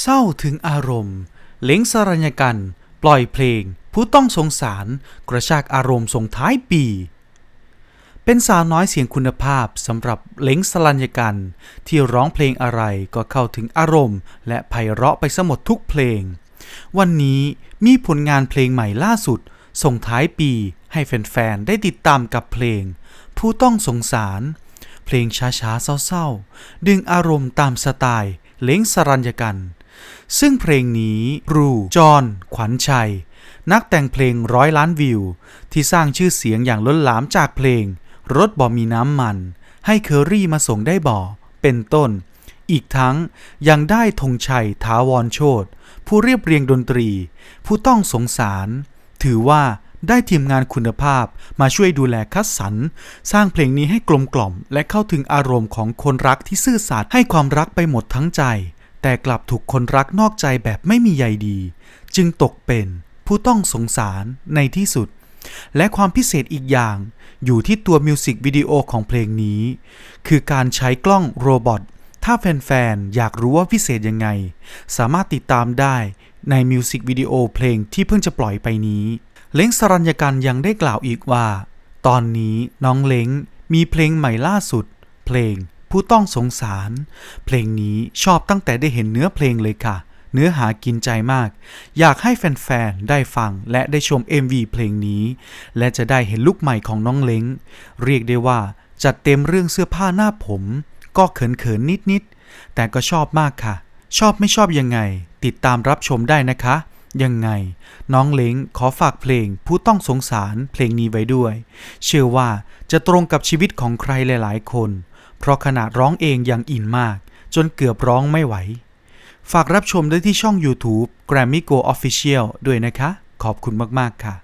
เศร้าถึงอารมณ์ เล้งสรัญญกัน ปล่อยเพลง ผู้ต้องสงสาร กระชากอารมณ์ส่งท้ายปี เป็นสาวน้อยเสียงคุณภาพสำหรับเล้งสรัญญกัน ที่ร้องเพลงอะไรก็เข้าถึงอารมณ์ และไพเราะไปสมดทุกเพลง วันนี้มีผลงานเพลงใหม่ล่าสุด ส่งท้ายปีให้แฟนๆ ได้ติดตามกับเพลง ผู้ต้องสงสาร เพลงช้าๆเศร้าๆ ดึงอารมณ์ตามสไตล์เล้งสรัญญกัน ซึ่งเพลงนี้รูจอห์นขวัญชัย นักแต่งเพลงร้อยล้านวิว ที่สร้างชื่อเสียงอย่างล้นหลามจากเพลง รถบ่มีน้ำมัน ให้เคอรี่มาส่งได้บ่อ เป็นต้น อีกทั้งยังได้ธงชัยถาวรโชตผู้เรียบเรียงดนตรี ผู้ต้องสงสาร ถือว่าได้ทีมงานคุณภาพมาช่วยดูแลคัดสรรสร้างเพลงนี้ให้กลมกล่อม และเข้าถึงอารมณ์ของคนรักที่ซื่อสัตย์ให้ความรักไปหมดทั้งใจ แต่กลับถูกคนรักนอกใจแบบไม่มีใยดี จึงตกเป็นผู้ต้องสงสารในที่สุด และความพิเศษอีกอย่างอยู่ที่ตัวมิวสิกวิดีโอของเพลงนี้ คือการใช้กล้องโรบอทถ้าแฟนๆ อยากรู้ว่าพิเศษยังไง สามารถติดตามได้ในมิวสิกวิดีโอเพลงที่เพิ่งจะปล่อยไปนี้ เล้งสรัญญกันยังได้กล่าวอีกว่า ตอนนี้น้องเล้งมีเพลงใหม่ล่าสุด เพลง ผู้ต้องสงสาร เพลงนี้ชอบตั้งแต่ได้เห็นเนื้อเพลงเลยค่ะ เนื้อหากินใจมาก อยากให้แฟนๆ ได้ฟังและได้ชม MV เพลงนี้ และจะได้เห็นลุคใหม่ของน้องเล้ง เรียกได้ว่าจัดเต็มเรื่องเสื้อผ้าหน้าผม ก็เขินๆ นิดๆ แต่ก็ชอบมากค่ะ ชอบไม่ชอบยังไง ติดตามรับชมได้นะคะยังไง น้องเล้งขอฝากเพลงผู้ต้องสงสารเพลงนี้ไว้ด้วย เชื่อว่าจะตรงกับชีวิตของใครหลาย ๆ คน เพราะขนาดร้องเองยังอินมาก จนเกือบร้องไม่ไหว ฝากรับชมได้ที่ช่อง YouTube Grammy Go Official ด้วยนะคะ ขอบคุณมาก ๆ ค่ะ